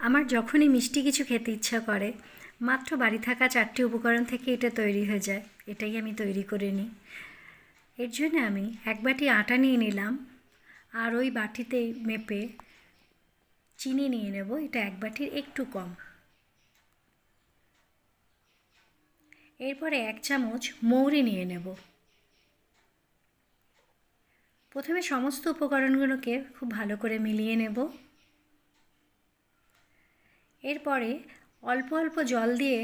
আমার যখনই মিষ্টি কিছু খেতে ইচ্ছা করে, মাত্র বাড়ি থাকা চারটি উপকরণ থেকে এটা তৈরি হয়ে যায়। এটাই আমি তৈরি করে নিই। এর জন্য আমি এক বাটি আটা নিয়ে নিলাম আর ওই বাটিতে মেপে চিনি নিয়ে নেব। এটা এক বাটির একটু কম। এরপরে এক চামচ মৌরি নিয়ে নেব। প্রথমে সমস্ত উপকরণগুলোকে খুব ভালো করে মিলিয়ে নেব। এরপরে অল্প অল্প জল দিয়ে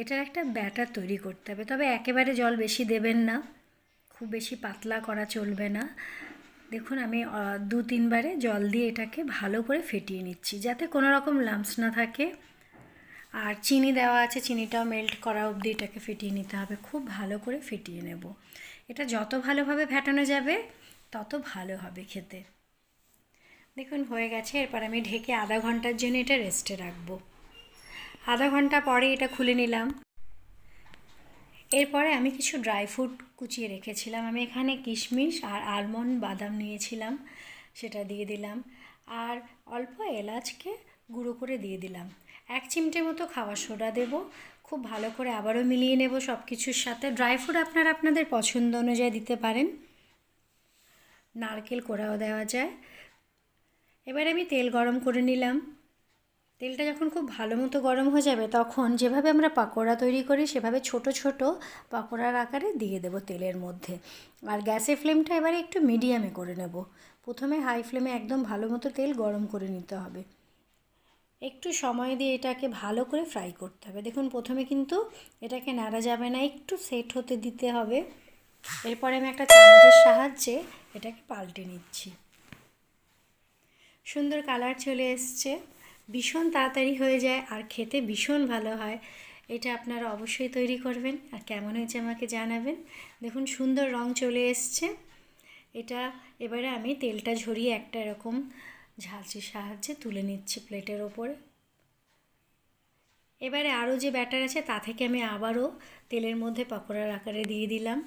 এটার একটা ব্যাটার তৈরি করতে হবে। তবে একেবারে জল বেশি দেবেন না, খুব বেশি পাতলা করা চলবে না। দেখুন, আমি দু তিনবারে জল দিয়ে এটাকে ভালো করে ফেটিয়ে নিচ্ছি, যাতে কোনো রকম লাম্পস না থাকে। আর চিনি দেওয়া আছে, চিনিটাও মেল্ট করা অবধি এটাকে ফেটিয়ে নিতে হবে, খুব ভালো করে ফেটিয়ে নেব। এটা যত ভালোভাবে ফেটানো যাবে, তত ভালো হবে খেতে। দেখুন, হয়ে গেছে। এরপর আমি ঢেকে আধা ঘণ্টার জন্য এটা রেস্টে রাখব। আধা ঘণ্টা পরে এটা খুলে নিলাম। এরপরে আমি কিছু ড্রাই ফ্রুট কুচিয়ে রেখেছিলাম। আমি এখানে কিশমিশ আর আলমন্ড বাদাম নিয়েছিলাম, সেটা দিয়ে দিলাম। আর অল্প এলাচকে গুঁড়ো করে দিয়ে দিলাম। এক চিমটে মতো খাওয়ার সোডা দেব। খুব ভালো করে আবারও মিলিয়ে নেব সব কিছুর সাথে। ড্রাই ফ্রুট আপনারা আপনাদের পছন্দ অনুযায়ী দিতে পারেন। নারকেল কোড়াও দেওয়া যায়। এবার আমি তেল গরম করে নিলাম। তেলটা যখন খুব ভালো মতো গরম হয়ে যাবে, তখন যেভাবে আমরা পাকোড়া তৈরি করি, সেভাবে ছোট ছোট পাকোড়ার আকারে দিয়ে দেবো তেলের মধ্যে। আর গ্যাসের ফ্লেমটা এবারে একটু মিডিয়ামে করে নেব। প্রথমে হাই ফ্লেমে একদম ভালো মতো তেল গরম করে নিতে হবে। একটু সময় দিয়ে এটাকে ভালো করে ফ্রাই করতে হবে। দেখুন, প্রথমে কিন্তু এটাকে নাড়া যাবে না, একটু সেট হতে দিতে হবে। এরপরে আমি একটা চামচের সাহায্যে এটাকে পাল্টে নিচ্ছি। সুন্দর কালার চলে এসছে। ভীষণ তাড়াতাড়ি হয়ে যায় আর খেতে ভীষণ ভালো হয়। এটা আপনারা অবশ্যই তৈরি করবেন আর কেমন হয়েছে আমাকে জানাবেন। দেখুন, সুন্দর রং চলে এসছে। এটা এবারে আমি তেলটা ঝরিয়ে একটা এরকম ঝালচির সাহায্যে তুলে নিচ্ছি প্লেটের ওপরে। এবারে আরও যে ব্যাটার আছে তা থেকে আমি আবারও তেলের মধ্যে পকোড়ার আকারে দিয়ে দিলাম।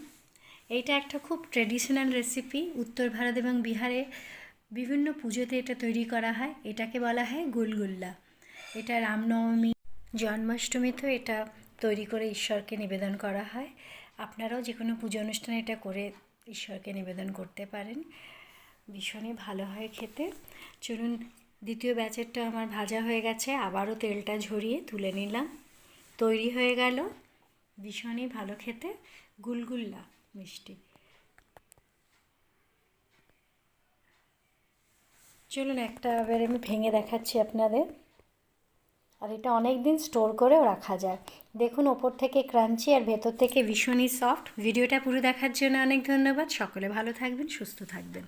এইটা একটা খুব ট্রেডিশনাল রেসিপি উত্তর ভারত এবং বিহারে বিভিন্ন পুজোতে এটা তৈরি করা হয়। এটাকে বলা হয় গুলগুল্লা। এটা রামনবমী জন্মাষ্টমীতেও এটা তৈরি করে ঈশ্বরকে নিবেদন করা হয়। আপনারাও যে কোনো পুজো অনুষ্ঠানে এটা করে ঈশ্বরকে নিবেদন করতে পারেন। ভীষণই ভালো হয় খেতে। চলুন, দ্বিতীয় ব্যাচেরটা আমার ভাজা হয়ে গেছে। আবারও তেলটা ঝরিয়ে তুলে নিলাম। তৈরি হয়ে গেল। ভীষণই ভালো খেতে। গুলগুল্লা মিষ্টি। চলুন একটা এবার আমি ভেঙে দেখাচ্ছি আপনাদের। আর এটা অনেক দিন স্টোর করেও রাখা যায়। দেখুন, ওপর থেকে ক্রাঞ্চি আর ভেতর থেকে ভীষণই সফট। ভিডিওটা পুরো দেখার জন্য অনেক ধন্যবাদ। সকলে ভালো থাকবেন, সুস্থ থাকবেন।